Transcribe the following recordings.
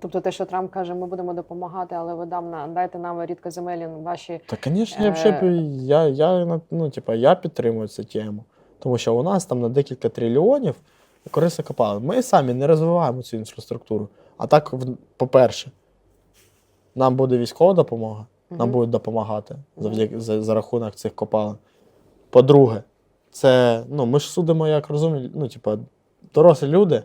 Тобто те, що Трамп каже, ми будемо допомагати, але ви дам на дайте нам рідкоземельні ваші. Та, звісно, я, взагалі Е. я, я, ну, типа, я підтримую цю тему. Тому що у нас там на декілька трильйонів корисних копалин. Ми самі не розвиваємо цю інфраструктуру. А так, по-перше, нам буде військова допомога, нам будуть допомагати завдяки за, за рахунок цих копалин. По-друге, це ну, ми ж судимо як розумні, ну, типа, дорослі люди,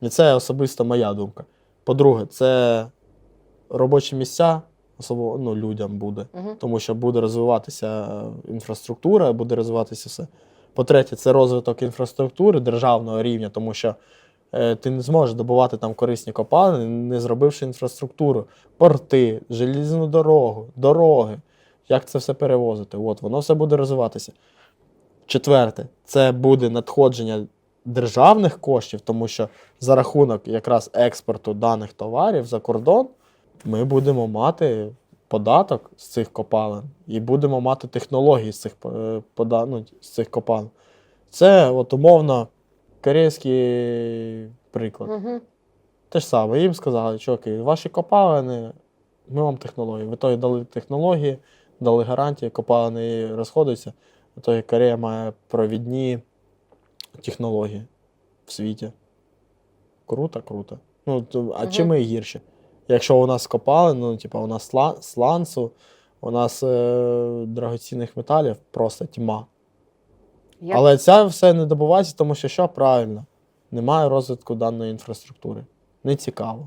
і це особисто моя думка. По-друге, це робочі місця, особливо ну, людям буде Угу. тому що буде розвиватися е, інфраструктура, буде розвиватися все. По-третє, це розвиток інфраструктури державного рівня, тому що е, ти не зможеш добувати там корисні копалини, не зробивши інфраструктуру, порти, желізну дорогу, дороги. Як це все перевозити? От, воно все буде розвиватися. Четверте, це буде надходження державних коштів, тому що за рахунок якраз експорту даних товарів за кордон ми будемо мати податок з цих копалин і будемо мати технології з цих, е, пода- ну, з цих копалин. Це от умовно корейський приклад. Угу. Те ж саме, їм сказали, чуваки, ваші копалини, ми вам технології. В ітогі дали технології, дали гарантії, копалини розходяться. В ітогі Корея має провідні технології в світі. Круто, круто. Ну, то, а угу. чим ми гірші? Якщо у нас копали, ну, типа, у нас сла- сланцу, у нас е- драгоцінних металів просто тьма. Як Але це все не добувається, тому що що правильно, немає розвитку даної інфраструктури. Не цікаво.